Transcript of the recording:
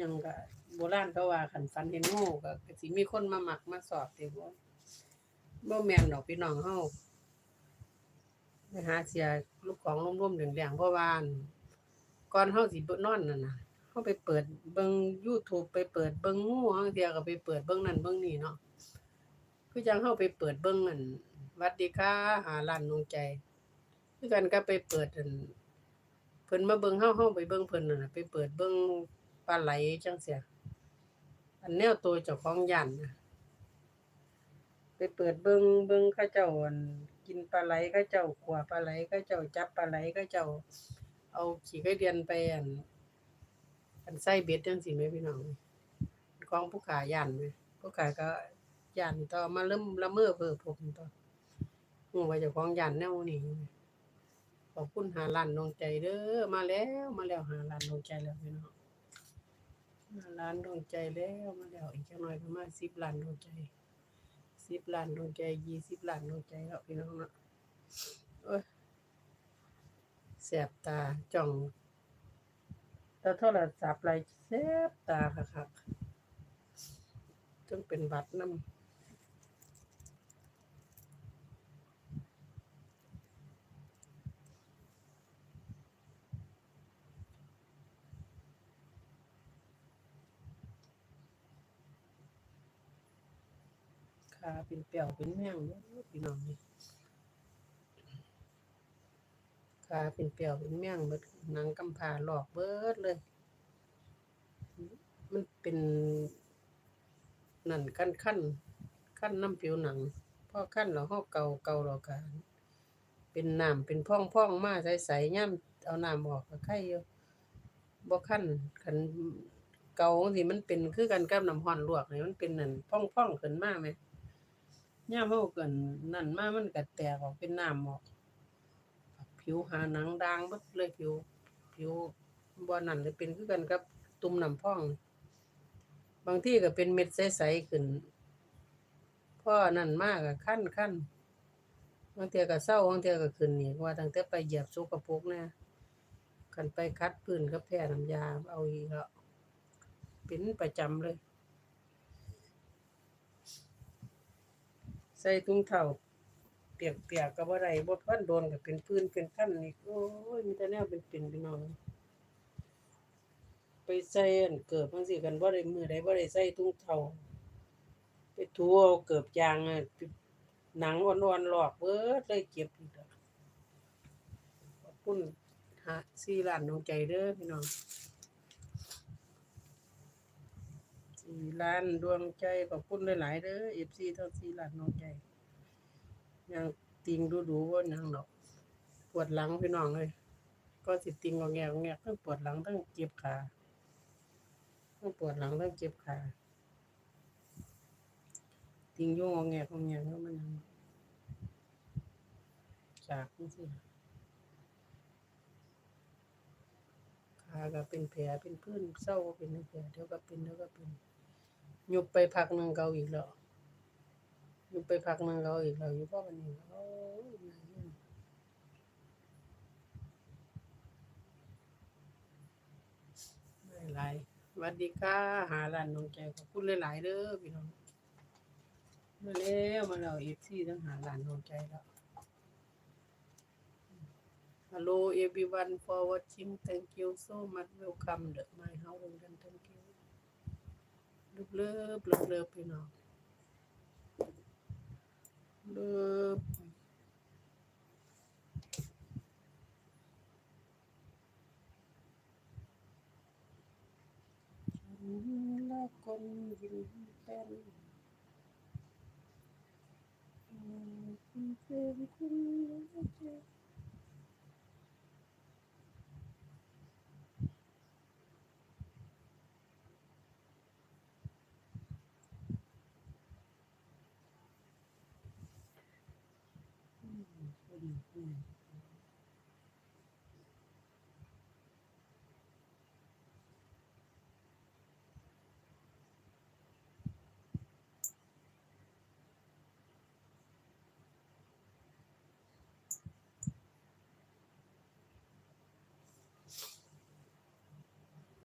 ยังก็โบราณเขาว่าคันฝันเห็นงูก็กสิมีคนมาหมักมาสอบติบ่บ่แม่นดอกพี่น้องเฮาไปหาเสียลูกของร่มๆแดงๆเพราะว่าก่อนเฮาสิเบิดนอนนั่นน่ะเฮาไปเปิดเบิ่ง YouTube ไปเปิดเบิ่งงูบาเที่ยก็ไปเปิดเบิ่งนั่นเบิ่งนี่เนาะคือจังเฮาไปเปิดเบิ่งอั่นวัดดีค่ะหาร้านดวงใจ คือกันก็ไปเปิดอันเพิ่นมาเบิ่งเฮาเฮาไปเบิ่งเพิ่นนั่นน่ะไปเปิดเบิ่ง ปลาไหลจังเสียอันแนวตัวเจ้าของย่านนะไปเปิดเบิ่งเบิ่งเขาเจ้าอั่นกินปลาไหลเขาเจ้าขัวปลาไหลเขาเจ้าจับปลาไหลเขาเจ้า เอาขี้ไก่เดือนไปอั่นอันใส่เบ็ดจังซี่แม่พี่น้องของผู้ขาย่านแม่ผู้ขายก็ย่านต่อมาเริ่มละเมอเพ้อผมต่อฮู้ว่าเจ้าของย่านแนวนี้ขอบคุณหาล้านดวงใจเด้อมาแล้วมาแล้วหาล้านดวงใจแล้วพี่น้อง ล้านดวงใจแล้วมาแล้วอีกจักหน่อยก็มาสิบล้านดวงใจสิบล้านดวงใจยี่สิบล้านดวงใจแล้วพี่น้องเนาะโอ้ยแสบตาจ้องแต่โทรศัพท์ไรแสบตาคักๆจนเป็นบัตรน้ำาเป็นเปียวเป็นแมงเด้อพี่น้องนี่ขาเป็นเปียวเป็นแมงเบิดหนังกำพาหลอกเบิดเลย มันเป็นนั่นขั้นขั้นขั้นน้ำผิวหนังพ่อขั้นแล้วเฮาเกาเกาแล้วก็เป็นน้ำเป็นพ่องๆมาใสๆย่ำเอาน้ำออกก็ไข่อยู่บ่คั้นคันเกาจังซี่มันเป็นคือกันกับน้ำร้อนลวกเนี่ยมันเป็นนั่นพ่องๆขึ้นมาแหม ยามเฮาเกินนั่นมามันก็แตกออกเป็นน้ำออก ผิวหาหนังด่างเบิดเลยผิว ผิวบ่นั่นเลยเป็นคือกันกับตุ่มน้ำพอง บางที่ก็เป็นเม็ดใสๆขึ้นพ่อนั่นมากก็คันๆบางเทื่อก็เศร้าบางเทื่อก็ขึ้นอีกว่าตั้งแต่ไปเหยียบสกปรกแน่คันไปคัดพื้นกับแพ้น้ำยาเอาอีกแล้วเป็นประจำเลย ใส่ถุงเท้าเปียกๆก็บ่ได้บ่ทันโดนก็เป็นพื้นเป็นคันอีกโอ้ยมีแต่แนวเป็นๆพี่น้องไปใส่อันเกิบจังซี่กันบ่ได้มือใดบ่ได้ใส่ถุงเท้าไปถูเอาเกิบยางอะหนังอ่อนๆลอกเบิดเลยเจ็บอีกแล้วขอบคุณหาสี่ล้านดวงใจเด้อพี่น้อง สี่ล้านดวงใจขอบคุณหลายๆเด้อ FC เท่าสี่ล้านดวงใจยังติงดูดูว่ายังดอก ปวดหลังพี่น้องเลยก็สิติงงอแงงอแงทั้งปวดหลังทั้งเจ็บขาทั้งปวดหลังทั้งเจ็บขาติงยุ่งงอแงงอแงงแล้วมันยังจากนี่สิขาก็เป็นแผลเป็นพื้นเศร้าก็เป็นแผลเดี๋ยวก็เป็นเดี๋ยวก็เป็น ยุบไปพักหนึ่งเกาอีกแล้วอยู่ไปพักหนึ่งเราอีกเราอยู่พ่อวันนี้โอ้ยนายเอ้ยไม่หลายสวัสดีค่ะหาร้านน้องใจขอบคุณหลายๆเด้อพี่น้องมาแล้วมาแล้วเอฟซีทั้งหาร้านน้องใจแล้ว Hello everyone for watching thank you so much welcome the my house and thank you เลิฟเลิฟเลิฟเลิฟพี่น้องเลิฟฉันละคนยิ้มเป็นอืมเป็นคุณ